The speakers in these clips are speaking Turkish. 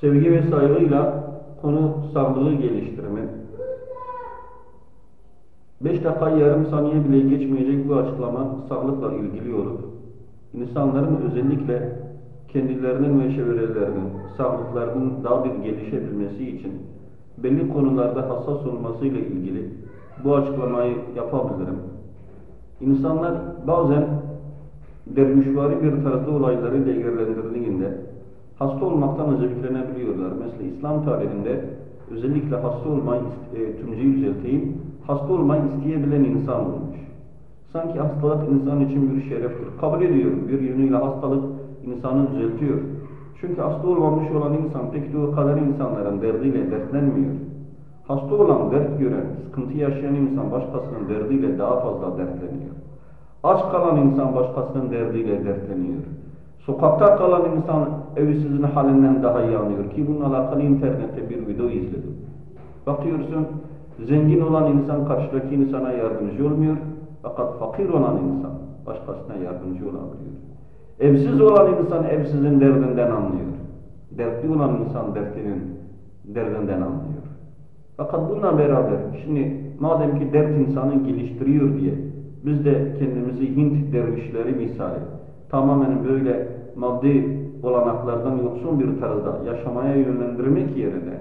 Sevgi ve saygıyla konu sağlığı geliştirme. 5 dakika yarım saniye bile geçmeyecek bu açıklama sağlıkla ilgili olup insanların özellikle kendilerinin ve çevrelerinin sağlıklarının daha bir gelişebilmesi için belli konularda hassas olmasıyla ilgili bu açıklamayı yapabilirim. İnsanlar bazen dervişvari bir tarzda olayları değerlendirdiğinde hasta olmaktan zevklenebiliyorlar. Mesela İslam tarihinde özellikle hasta olmayı e, tümceyi yücelteyim, hasta olmayı isteyebilen insan olmuş. Sanki hastalık insan için bir şereftir. Kabul ediyorum. Bir yönüyle hastalık insanı düzeltiyor. Çünkü hasta olmamış olan insan pek de o kadar insanların derdiyle dertlenmiyor. Hasta olan, dert gören, sıkıntı yaşayan insan başkasının derdiyle daha fazla dertleniyor. Aç kalan insan başkasının derdiyle dertleniyor. Sokakta kalan insan evsizin halinden daha iyi anlıyor ki bununla alakalı internette bir video izledim. Bakıyorsun zengin olan insan karşıdaki insana yardımcı olmuyor fakat fakir olan insan başkasına yardımcı olabiliyor. Evsiz olan insan evsizin derdinden anlıyor. Dertli olan insan dertlinin derdinden anlıyor. Fakat bununla beraber şimdi madem ki dert insanı geliştiriyor diye biz de kendimizi Hint dervişleri misali tamamen böyle maddi olanaklardan yoksun bir tarzda yaşamaya yönlendirmek yerine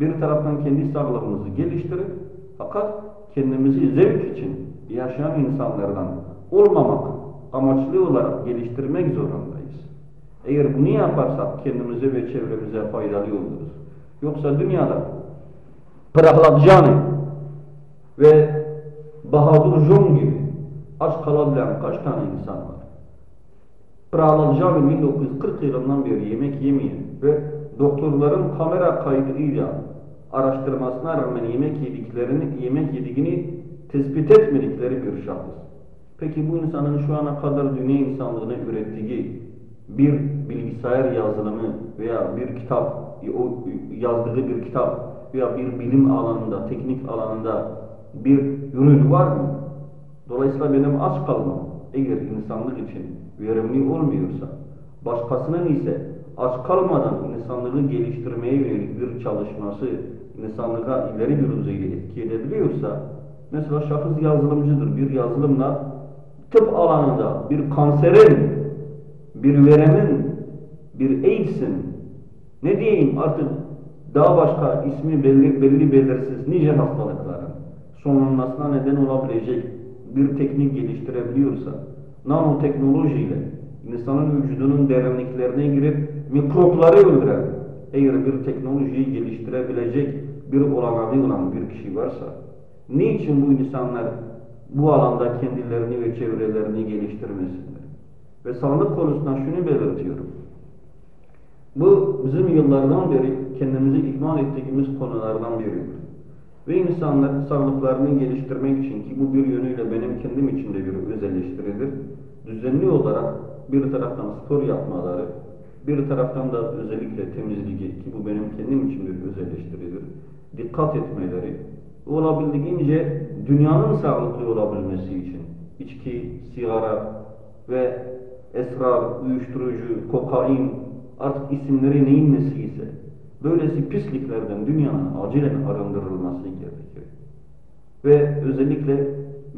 bir taraftan kendi sağlığımızı geliştirip fakat kendimizi zevk için yaşayan insanlardan olmamak amaçlı olarak geliştirmek zorundayız. Eğer bunu yaparsak kendimize ve çevremize faydalı oluruz. Yoksa dünyada Prahladyani ve Bahadur John gibi aç kalabilen kaç tane insan var? Prahladyani 1940 yılından beri yemek yemeyen ve doktorların kamera kaydıyla araştırmasına rağmen yemek yediklerini, yemek yediğini tespit etmedikleri bir şahıs. Peki bu insanın şu ana kadar dünya insanlığına ürettiği bir bilgisayar yazılımı veya bir kitap, o yazdığı bir kitap veya bir bilim alanında, teknik alanında bir ürün var mı? Dolayısıyla benim aç kalmam eğer insanlık için verimli olmuyorsa, başkasının ise aç kalmadan insanlığı geliştirmeye yönelik bir çalışması insanlığa ileri bir düzeyde etki edebiliyorsa, mesela şahıs yazılımcıdır, bir yazılımla tıp alanında bir kanserin, bir veremin, bir AIDS'in, ne diyeyim artık daha başka ismi belli, belli belirsiz nice hastalıkların sonlanmasına neden olabilecek bir teknik geliştirebiliyorsa, nanoteknolojiyle insanın vücudunun derinliklerine girip mikropları öldüren eğer bir teknolojiyi geliştirebilecek bir olanağı olan bir kişi varsa, niçin bu insanlar bu alanda kendilerini ve çevrelerini geliştirmesinler? Ve sağlık konusunda şunu belirtiyorum. Bu bizim yıllardan beri kendimizi ikmal ettiğimiz konulardan biridir. Ve insanlar sağlıklarını geliştirmek için ki bu bir yönüyle benim kendim için de bir özelleştirilir. Düzenli olarak bir taraftan spor yapmaları, bir taraftan da özellikle temizliği ki bu benim kendim için bir özelleştirilir. Dikkat etmeleri, olabildiğince dünyanın sağlıklı olabilmesi için içki, sigara ve esrar, uyuşturucu, kokain artık isimleri neyin nesi ise böylesi pisliklerden dünyanın acilen arındırılması gerekir. Ve özellikle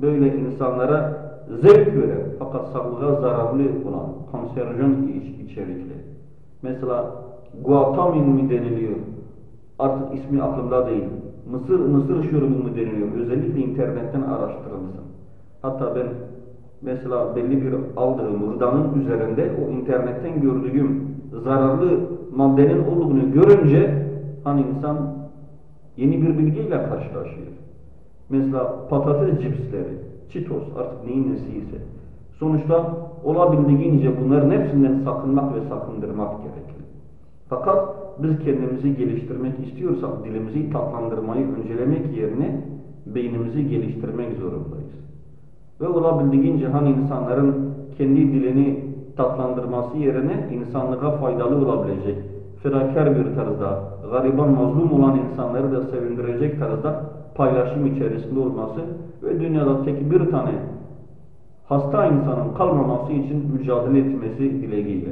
böyle insanlara zevk veren fakat sağlığa zararlı olan kanserojen içerikli. Mesela guatamin mi deniliyor? Artık ismi aklımda değil. Mısır, mısır şurubu mu deniliyor? Özellikle internetten araştırılsın. Hatta ben mesela belli bir aldığım gıdanın üzerinde o internetten gördüğüm zararlı maddenin olduğunu görünce hani insan yeni bir bilgiyle karşılaşıyor. Mesela patates cipsleri, çitos artık neyin nesiyse. Sonuçta olabildiğince bunların hepsinden sakınmak ve sakındırmak gerekli. Fakat biz kendimizi geliştirmek istiyorsak dilimizi tatlandırmayı öncelemek yerine beynimizi geliştirmek zorundayız. Ve olabildiğince hani insanların kendi dilini tatlandırması yerine insanlığa faydalı olabilecek, fedakar bir tarzda, gariban mazlum olan insanları da sevindirecek tarzda paylaşım içerisinde olması ve dünyada tek bir tane hasta insanın kalmaması için mücadele etmesi dileğiyle.